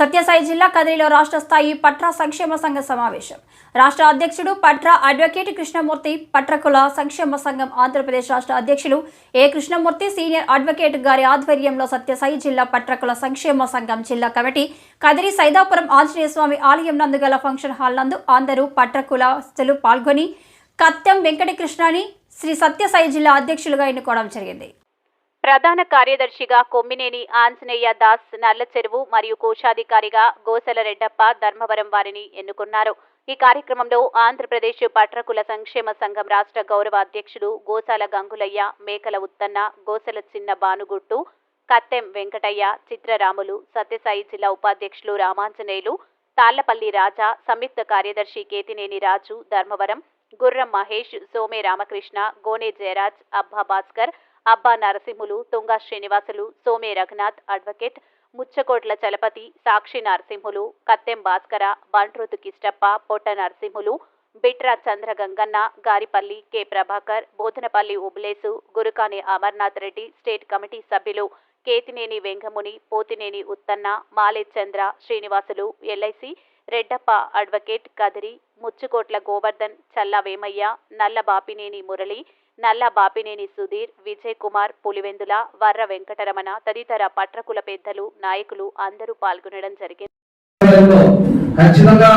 సత్యసాయి జిల్లా కదిరిలో రాష్ట్ర స్థాయి పట్రా సంక్షేమ సంఘ సమావేశం. రాష్ట్ర అధ్యక్షుడు పట్రా అడ్వకేట్ కృష్ణమూర్తి పట్రకుల సంక్షేమ సంఘం ఆంధ్రప్రదేశ్ రాష్ట్ర అధ్యక్షులు ఏ కృష్ణమూర్తి సీనియర్ అడ్వకేట్ గారి ఆధ్వర్యంలో సత్యసాయి జిల్లా పట్రకుల సంక్షేమ సంఘం జిల్లా కమిటీ కదిరి సైదాపురం ఆంజనేయ స్వామి ఆలయం నందు గల ఫంక్షన్ హాల్ నందు అందరూ పట్రకులస్తులు పాల్గొని కత్తెం వెంకటకృష్ణని శ్రీ సత్యసాయి జిల్లా అధ్యక్షులుగా ఎన్నుకోవడం జరిగింది. ప్రధాన కార్యదర్శిగా కొమ్మినేని ఆంజనేయ దాస్ నల్ల చెరువు మరియు కోశాధికారిగా గోసల రెడ్డప్ప ధర్మవరం వారిని ఎన్నుకున్నారు. ఈ కార్యక్రమంలో ఆంధ్రప్రదేశ్ పట్రకుల సంక్షేమ సంఘం రాష్ట్ర గౌరవ అధ్యక్షుడు గోసాల గంగులయ్య మేకల ఉత్తన్న గోసల చిన్న బానుగుట్టు కత్తెం వెంకటయ్య చిత్రరాములు సత్యసాయి జిల్లా ఉపాధ్యక్షులు రామాంజనేయులు తాళ్ళపల్లి రాజా సంయుక్త కార్యదర్శి కేతినేని రాజు ధర్మవరం గుర్రం మహేష్ సోమే రామకృష్ణ గోనే జయరాజ్ అబ్బా Bhaskar Abba Narasimhulu Tunga Srinivasulu Some Raghunath advocate Muchchakotla Chalapathi Sakshi Narasimhulu Kattem Bhaskara Bantrothu Kishtappa Potta Narasimhulu Bitra Chandra Gangana Garipalli K Prabhakar Bodhanapalli Ubulesu Gurukani Amarnath Reddy state committee సభ్యులు Ketineni Vengamuni Pothineni ఉత్తన్న మాలే Chandra Srinivasulu LIC Reddappa advocate Kadiri Muchukotla Govardhan Challa Vemaiah నల్ల బాపినేని మురళి నల్ల బాపినేని సుధీర్ విజయ్ కుమార్ పులివెందుల వర్ర వెంకటరమణ తదితర పట్రకుల పెద్దలు నాయకులు అందరూ పాల్గొనడం జరిగింది. ఖచ్చితంగా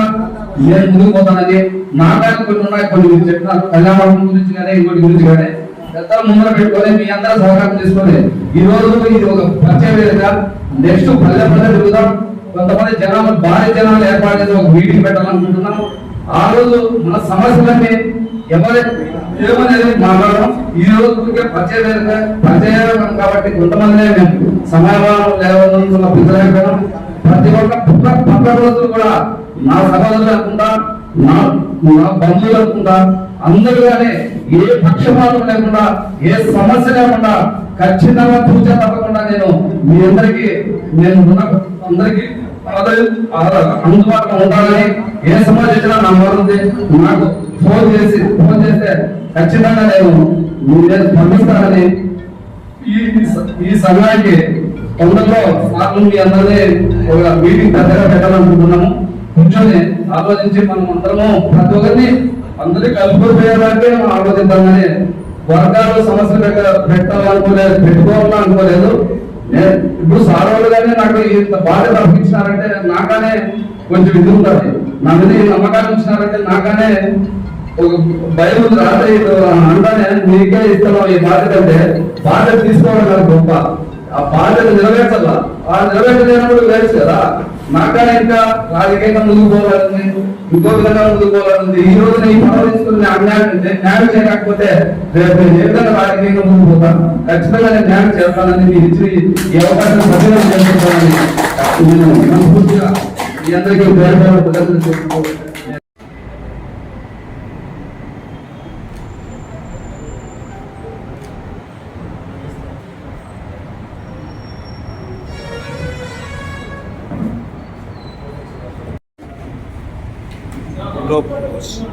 నేను ముందుకు పోతానని నాటకాలు కొన్ని ఉన్నాయి కొన్ని గురించి. చెప్పిన కళ్యాణం గురించి కానీ ఇంకోటి గురించి కానీ. పెద్దలు ముందర పెట్టుకొని మీ అందరూ సహకారం తీసుకొని ఈ రోజు ఇది ఒక పరిచయ వేదిక. నెక్స్ట్ పల్లె పల్లె తిరుగుదాం. కొంతమంది జనాలు భారీ జనాలు ఏర్పాటు చేసి ఒక మీటింగ్ పెట్టాలనుకుంటున్నాం ఆ రోజు మన సమస్యలన్నీ ఎవరి ఏమనేది మాట్లాడడం ఈ రోజు ఊరికే పరిచయ వేదిక పరిచయం కాబట్టి కొంతమంది మేము సమాధానం లేవనుకున్న పిల్లలు ప్రతి ఒక్క పక్క రోజులు కూడా నా సహోదరులు అనుకుంటా నా నా బంధువులు అనుకుంటా అందరూ ఏ పక్షపాతం లేకుండా ఏ సమస్య లేకుండా ఖచ్చితంగా పూజ తప్పకుండా నేను మీ అందరికీ నేను రుణ అందరికీ అందుబాటులో ఉండాలని ఏ సమస్య నమ్మరుంది నా నాకు ఫోన్ చేసి ఫోన్ చేస్తే ఖచ్చితంగా నేను నేను స్పందిస్తానని ఈ ఈ సమయానికి తొందరలో సార్లు మీ అందరినీ ఒక మీటింగ్ దగ్గర పెట్టాలనుకుంటున్నాము. కూర్చొని ఆలోచించి మనం అందరము ప్రతి ఒక్కరిని అందరినీ కలుపుకోపోయేలాగే మనం ఆలోచిద్దామని వర్గాలు సమస్యలు పెట్ట పెట్టాలనుకోలేదు పెట్టుకోవాలని అనుకోలేదు నేను ఇప్పుడు సార్ నాకు ఇంత బాధ్యత అర్పించినారంటే నాకనే కొంచెం ఇది ఉంటుంది నా మీద నమ్మకాలు నమ్మకాన్ని ఇచ్చినారంటే నాకనే ఒక భయం ఉంది. రాత్రి అంటానే నీకే ఇస్తున్నావు ఈ బాధ్యత అంటే బాధ్యత తీసుకోవడం నాకు గొప్ప. ఆ బాధ్యత నెరవేర్చాలా? ఆ నెరవేర్చలేనప్పుడు వేస్ట్ కదా నాకనే ఇంకా రాజకీయంగా ముందుకు పోవాలని ఇంకో విధంగా ముందుకు పోవాలని ఈ రోజున ఈ పదవి అన్యాయం న్యాయం చేయకపోతే రేపు నేను ఏ విధంగా రాజకీయంగా ముందుకు పోతాను? ఖచ్చితంగా నేను న్యాయం చేస్తానని మీరు ఇచ్చి ఈ అవకాశం సద్వినియోగం చేసుకుంటానని నేను మనస్ఫూర్తిగా మీ అందరికీ పేరు పేరు ప్రదర్శన చేసుకోవాలి Campos.